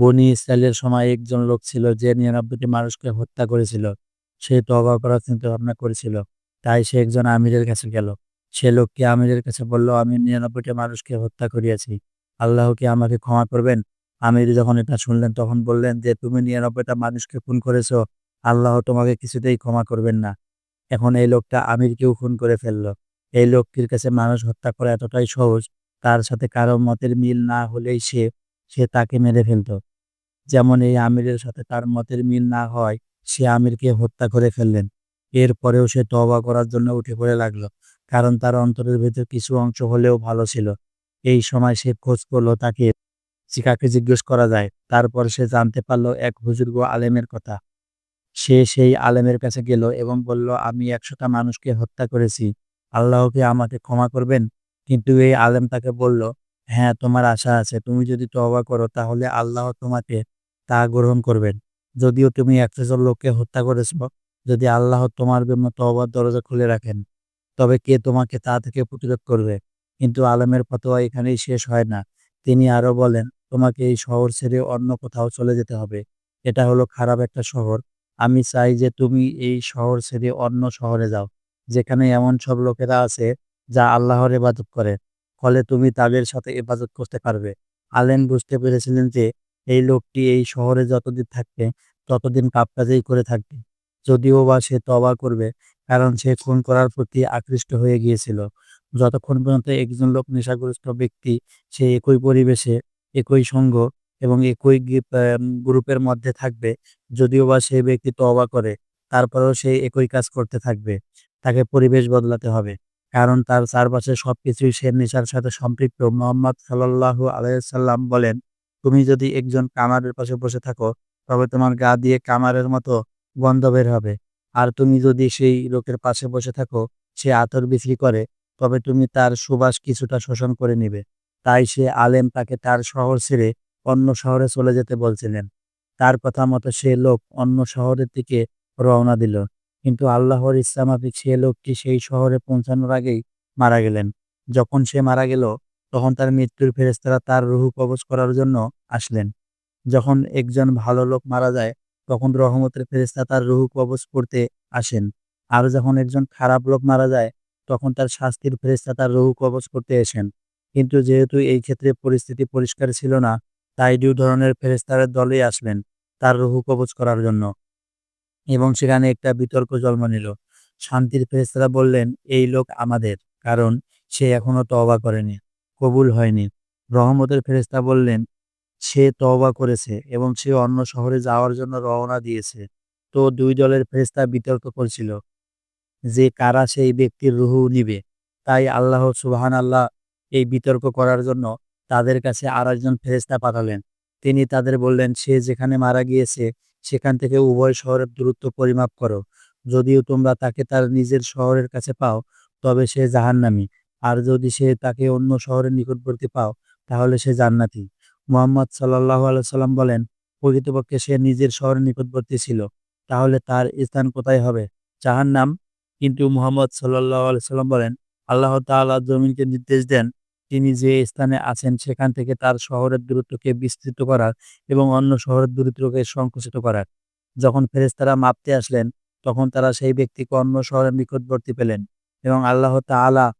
বনি ইসরায়েলের সময় একজন লোক ছিল যে নিরানব্বইটি মানুষকে হত্যা করেছিল। সে তবা করার চিন্তা ভাবনা করেছিল। তাই সে একজন আমিরের কাছে গেল। সে লোককে আমিরের কাছে বলল, আমি নিরানব্বইটি মানুষকে হত্যা করিয়াছি। আল্লাহ কি আমাকে ক্ষমা করবেন? আমির যখন এটা শুনলেন, তখন বললেন যে, তুমি নিরানব্বইটা মানুষকে খুন করেছ। আল্লাহ তোমাকে কিছুতেই ক্ষমা করবেন না। এখন এই লোকটা আমিরকেও খুন করে ফেলল। এই লোকটির কাছে মানুষ হত্যা করা এতটাই সহজ, তার সাথে কারও মতের মিল না হলেই সে সে তাকে মেরে ফেলতো। যেমন এই আমিরের সাথে তার মতের মিল না হয়, সে আমিরকে হত্যা করে ফেললেন। এরপরেও সে তওবা করার জন্য উঠে পড়ে লাগল, কারণ তার অন্তরের ভেতর কিছু অংশ হলেও ভালো ছিল। এই সময় সে খোঁজ করল তাকে শিকাকে জিজ্ঞেস করা যায়, তারপর সে জানতে পারল এক বুজুর্গ আলেমের কথা। সে সেই আলেমের কাছে গেল এবং বলল, আমি একশোটা মানুষকে হত্যা করেছি, আল্লাহকে আমাকে ক্ষমা করবেন? কিন্তু এই আলেম তাকে বলল হ্যাঁ তোমার আশা আছে, তুমি যদি তওবা করো তাহলে আল্লাহ তোমাকে তা গ্রহণ করবেন। যদিও তুমি একশো জন লোককে হত্যা করেছ, যদি আল্লাহ তোমার জন্য তওবার দরজা খুলে রাখেন, তবে কে তোমাকে তা থেকে প্রতিরোধ করবে? কিন্তু আলমের ফতোয়া এখানেই শেষ হয় না। তিনি আরও বলেন, তোমাকে এই শহর ছেড়ে অন্য কোথাও চলে যেতে হবে। এটা হলো খারাপ একটা শহর। আমি চাই যে তুমি এই শহর ছেড়ে অন্য শহরে যাও, যেখানে এমন সব লোকেরা আছে যা আল্লাহর ইবাদত করে। ফলে তুমি তাদের সাথে ইবাদত করতে পারবে। আলেন বুঝতে পেরেছিলেন যে এই লোকটি এই শহরে যতদিন থাকবে, ততদিন কাজেই করে থাকবে। যদিও বা সে তবা করবে, কারণ সে খুন করার প্রতি আকৃষ্ট হয়ে গিয়েছিল। যতক্ষণ পর্যন্ত একজন লোক নেশাগ্রস্ত ব্যক্তি, সে একই পরিবেশে, একই সঙ্গ এবং একই গ্রুপের মধ্যে থাকবে, যদিও বা সেই ব্যক্তি তওবা করে, তারপরেও সে একই কাজ করতে থাকবে। তাকে পরিবেশ বদলাতে হবে, কারণ তার চারপাশে সবকিছুই সে নেশার সাথে সম্পৃক্ত। মোহাম্মদ সাল্লাল্লাহু আলাইসাল্লাম বলেন তুমি যদি একজন কামারের পাশে বসে থাকো, তবে তোমার গা দিয়ে কামারের মতো গন্ধ বের হবে। আর তুমি যদি সেই লোকের পাশে বসে থাকো, সে আতর বিক্রি করে, তবে তুমি তার সুবাস কিছুটা শোষণ করে নিবে। তাই সে আলেম তাকে তার শহর ছেড়ে অন্য শহরে চলে যেতে বলছিলেন। তার কথা মতো সে লোক অন্য শহরের দিকে রওনা দিল। কিন্তু আল্লাহর ইসলামাফিক সে লোকটি সেই শহরে পৌঁছানোর আগেই মারা গেলেন। যখন সে মারা গেল তখন তার মৃত্যুর ফেরেস্তারা তার রুহু কবচ করার জন্য আসলেন। যখন একজন ভালো লোক মারা যায়, তখন রহমতের ফেরেস্তা তার রুহু কবচ করতে আসেন। আর যখন একজন খারাপ লোক মারা যায়, তখন তার শাস্তির ফেরেস্তা তার রুহু কবচ করতে আসেন। কিন্তু যেহেতু এই ক্ষেত্রে পরিস্থিতি পরিষ্কার ছিল না, তাই দুই ধরনের ফেরেস্তারের দলেই আসলেন তার রুহু কবচ করার জন্য। এবং সেখানে একটা বিতর্ক জন্ম নিল। শান্তির ফেরেস্তারা বললেন, এই লোক আমাদের, কারণ সে এখনও তওবা করেনি। কবুল হয়নি। রহমতের ফেরেস্তা বললেন, সে তওবা করেছে এবং সে অন্য শহরে যাওয়ার জন্য রওনা দিয়েছে। তো দুই দলের ফেরেস্তা বিতর্ক করছিল যে কারা সেই ব্যক্তির রুহু নিবে। তাই আল্লাহ সুবাহান আল্লাহ এই বিতর্ক করার জন্য তাদের কাছে আর একজন ফেরেস্তা পাঠালেন। তিনি তাদের বললেন, সে যেখানে মারা গিয়েছে, সেখান থেকে উভয় শহরের দূরত্ব পরিমাপ করো। যদিও তোমরা তাকে তার নিজের শহরের কাছে পাও, তবে সে জাহান্নামী। আর যদি সে তাকে অন্য শহরের নিকটবর্তী পাও, তাহলে সে জান্নাতি। মোহাম্মদ সাল্লাহ সাল্লাম বলেন, প্রকৃতপক্ষে সে নিজের শহরের নিকটবর্তী ছিল। তাহলে তার স্থান কোথায় হবে? জাহান্নাম। কিন্তু মুহাম্মদ সাল্লাহ সাল্লাম বলেন, আল্লাহ তাআলা জমিনকে নির্দেশ দেন, তিনি যে স্থানে আছেন সেখান থেকে তার শহরের দূরত্বকে বিস্তৃত করার এবং অন্য শহরের দূরত্বকে সংকুচিত করার। যখন ফেরেস্তারা মাপতে আসলেন, তখন তারা সেই ব্যক্তিকে অন্য শহরের নিকটবর্তী পেলেন এবং আল্লাহ তাআলা